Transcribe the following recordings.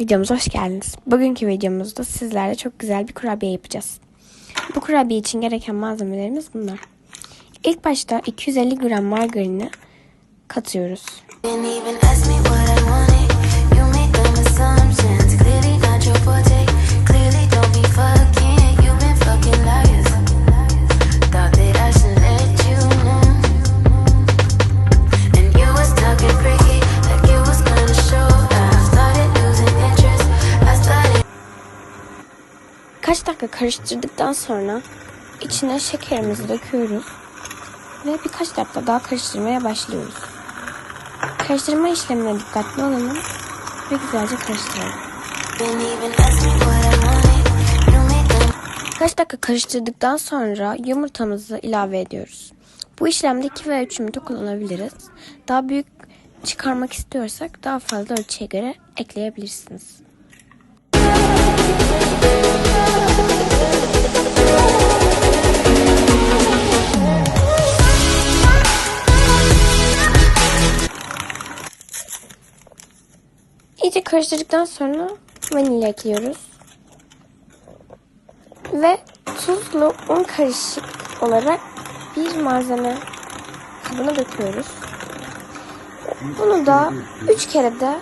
Videomuza hoş geldiniz. Bugünkü videomuzda sizlerle çok güzel bir kurabiye yapacağız. Bu kurabiye için gereken malzemelerimiz bunlar. İlk başta 250 gram margarini katıyoruz. Kaç dakika karıştırdıktan sonra içine şekerimizi döküyoruz ve birkaç dakika daha karıştırmaya başlıyoruz. Karıştırma işlemine dikkatli olalım ve güzelce karıştıralım. Didn't even ask me what I wanted. You made dumb. Kaç dakika karıştırdıktan sonra yumurtamızı ilave ediyoruz. Bu işlemde 2 veya 3 yumurta kullanabiliriz. Daha büyük çıkarmak istiyorsak daha fazla ölçüye göre ekleyebilirsiniz. İyice karıştırdıktan sonra vanilya ekliyoruz. Ve tuzlu un karışık olarak bir malzeme kabına döküyoruz. Bunu da üç kere de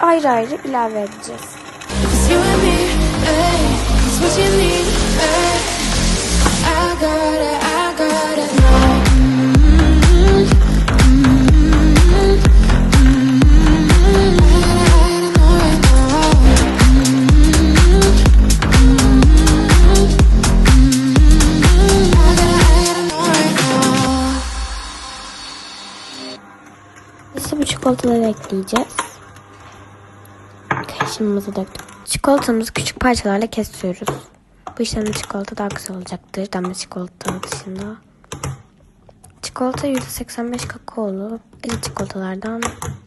ayrı ayrı ilave edeceğiz. İşte bu çikolataları ekleyeceğiz. Karışımımızı döktük. Çikolatamızı küçük parçalarla kesiyoruz. Bu işlemde çikolata daha güzel olacaktır. Damla çikolata dışında. Çikolata %85 kakaolu. Acı çikolatalardan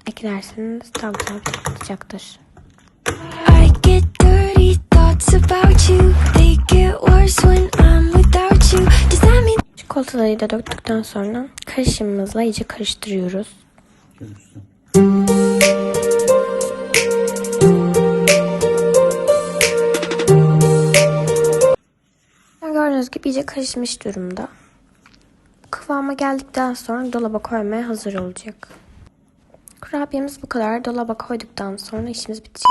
eklerseniz daha güzel bir olacaktır. I get dirty thoughts about you. They get worse when I'm without you. Does that mean Çikolataları da döktükten sonra karışımımızla iyice karıştırıyoruz. Gördüğünüz gibi iyice karışmış durumda. Kıvama geldikten sonra dolaba koymaya hazır olacak. Kurabiyemiz bu kadar. Dolaba koyduktan sonra işimiz bitecek.